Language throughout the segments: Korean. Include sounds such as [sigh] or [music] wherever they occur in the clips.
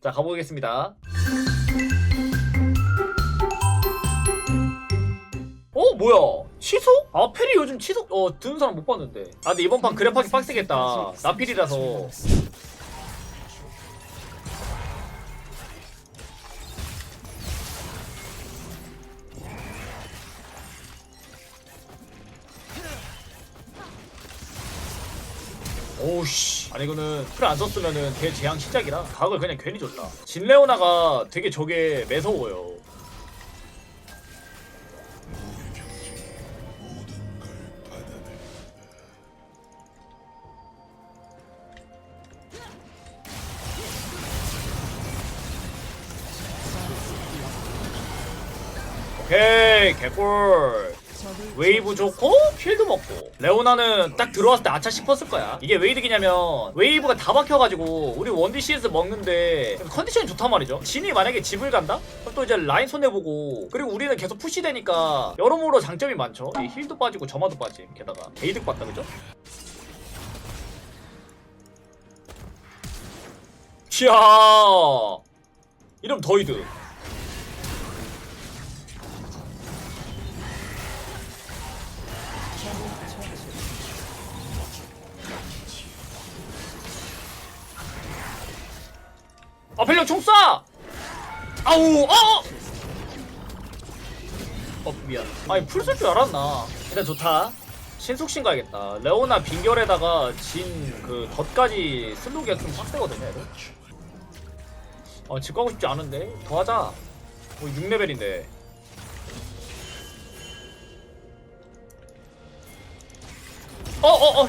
자 가보겠습니다. 어 뭐야? 취소? 아 페리 요즘 취소? 어 드는 사람 못 봤는데. 아 근데 이번 판 그래프하기 빡세겠다. 나필이라서 오우씨. 아니 이거는 풀 안 썼으면은 대 재앙 시작이라 각을 그냥 괜히 줬다. 진레오나가 되게 저게 매서워요. 오케이 개꿀 웨이브 좋고 쉴드 먹고. 레오나는 딱 들어왔을 때 아차 싶었을 거야. 이게 왜 이득이냐면 웨이브가 다 박혀가지고 우리 원디 CS 먹는데 컨디션이 좋단 말이죠. 진이 만약에 집을 간다? 그럼 또 이제 라인 손해보고 그리고 우리는 계속 푸시되니까 여러모로 장점이 많죠. 이 힐도 빠지고 점화도 빠짐 게다가 게이득 봤다 그죠? 이야 이름 더이드 아 펠령 총 쏴! 아우 어! 어! 미안. 아니 풀 쓸 줄 알았나? 일단 좋다. 신속신 가야겠다. 레오나 빙결에다가 진그 덧까지 슬로기가 좀 빡세거든요 얘들. 어집 가고 싶지 않은데? 더 하자. 뭐 6레벨인데. 어어어 어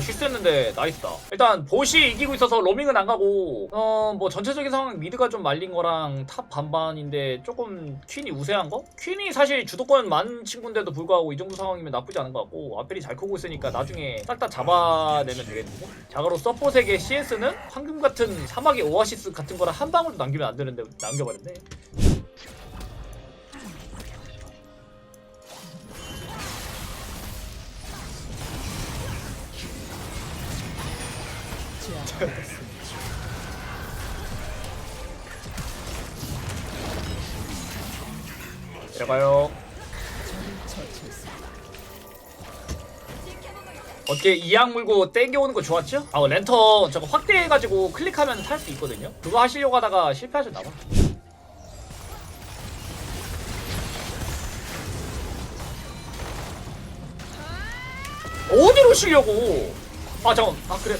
실수했는데 나이스다. 일단 보시 이기고 있어서 로밍은 안 가고 어 뭐 전체적인 상황 미드가 좀 말린 거랑 탑 반반인데 조금 퀸이 우세한 거? 퀸이 사실 주도권 많은 친구인데도 불구하고 이 정도 상황이면 나쁘지 않은 것 같고 아펠이 잘 크고 있으니까 나중에 싹 다 잡아내면 되겠는데 자가로 서폿에게 CS는 황금 같은 사막의 오아시스 같은 거라 한 방울도 남기면 안 되는데 남겨버렸네 들어가요. 어떻게 이악 물고 땡겨오는 거 좋았죠? 아 랜턴 저거 확대해가지고 클릭하면 탈 수 있거든요. 그거 하시려고 하다가 실패하셨나봐. 어디로 쉬려고? 아 잠깐 아 그래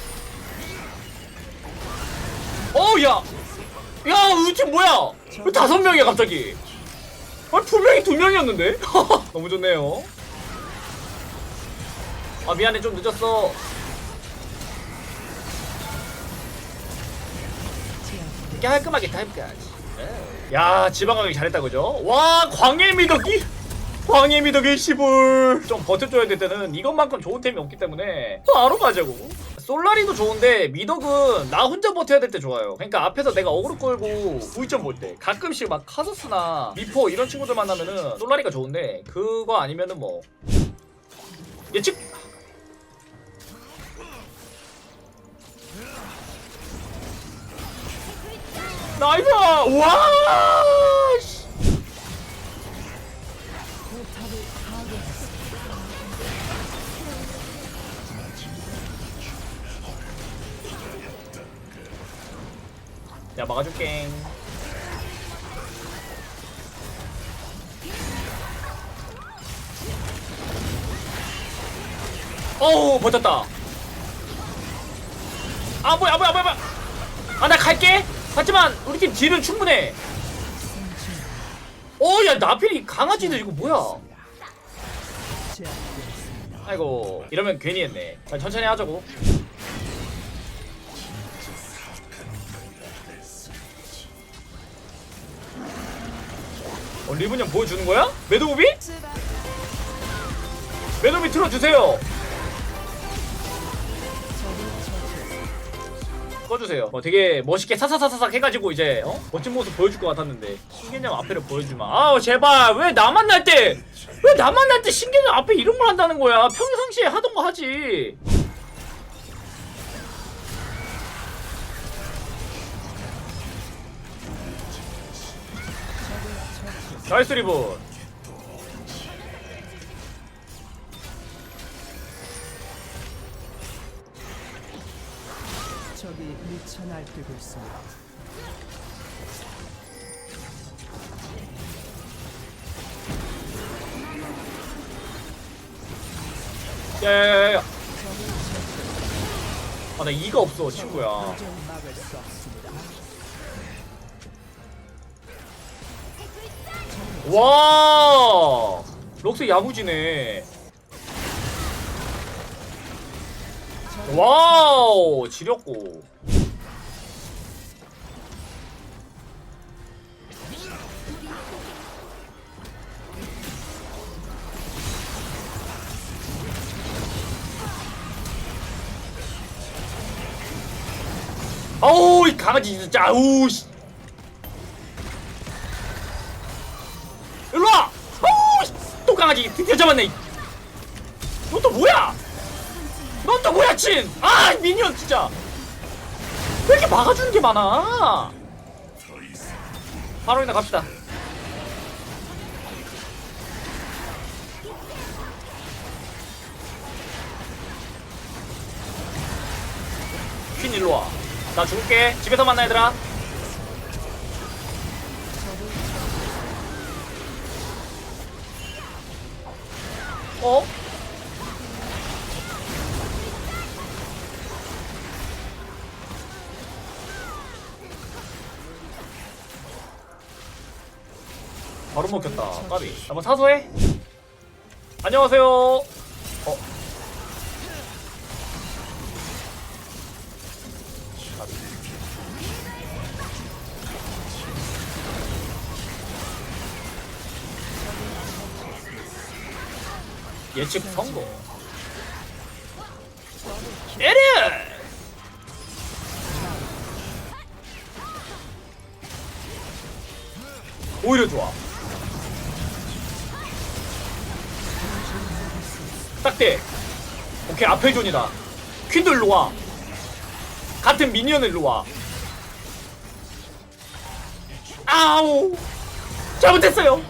어야. 야 우리 뭐야? 왜 다섯 명이야 갑자기? 아니 분명히 두 명이었는데? [laughs] 너무 좋네요. 아 미안해. 좀 늦었어. 깔끔하게 타임까지 야 지방 가기 잘했다 그죠? 와 광해 미덕이 광해 미덕이 시불. 좀 버텨줘야 될 때는 이것만큼 좋은 템이 없기 때문에. 바로 가자고. 솔라리도 좋은데 미덕은 나 혼자 버텨야 될 때 좋아요. 그러니까 앞에서 내가 어그로 끌고 V점 볼때 가끔씩 막 카서스나 미포 이런 친구들 만나면은 솔라리가 좋은데 그거 아니면은 뭐. 예측 나이스! 와 야 막아줄게. 어우 버텼다. 아 뭐야 뭐야 뭐야 뭐야. 아나 갈게. 하지만 우리 팀 딜은 충분해. 어야 나필이 강아지들 이거 뭐야? 아이고 이러면 괜히 했네. 자, 천천히 하자고 어, 리븐 형 보여주는 거야? 매드무비? 매드무비 틀어주세요 꺼주세요. 뭐 되게 멋있게 사사사사삭 해가지고 이제 어? 멋진 모습 보여줄 것 같았는데 신개념 앞에를 보여주마. 아우 제발 왜 나만 날 때 왜 나만 날 때 신개념 앞에 이런 걸 한다는 거야? 평상시에 하던 거 하지. 나이스 리본. 적이 미쳐 날뛰고 있습니다. 야야야야. 아나 이가 없어 친구야. 와! 록스 야무지네. 와우! 지렸고. 아우 이 강아지 진짜 아우 씨 강아지 드디어 잡았네. 너또 뭐야? 넌 또 뭐야, 친? 아, 미니언 진짜. 왜 이렇게 막아주는 게 많아? 바로 이나 갑시다. 퀸 일로 와. 나 죽을게. 집에서 만나 얘들아. 어? 바로 먹혔다. 까비. 한번 사소해. 안녕하세요. 예측 성공. 때려! 오히려 좋아. 딱대. 오케이 앞에 존이다. 퀸도 일로 와. 같은 미니언 일로 와. 아우. 잘못했어요.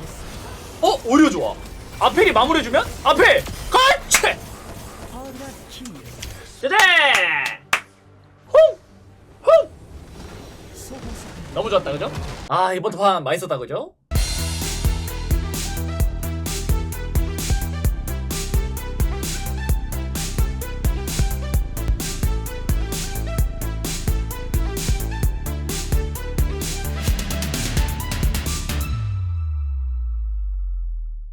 어 오히려 좋아. 아펠이 마무리해주면 그렇지. 허라키 짜잔! 홍! 홍! 소호사 너무 좋았다 그죠? 아 이번 판 많이 썼다 그죠?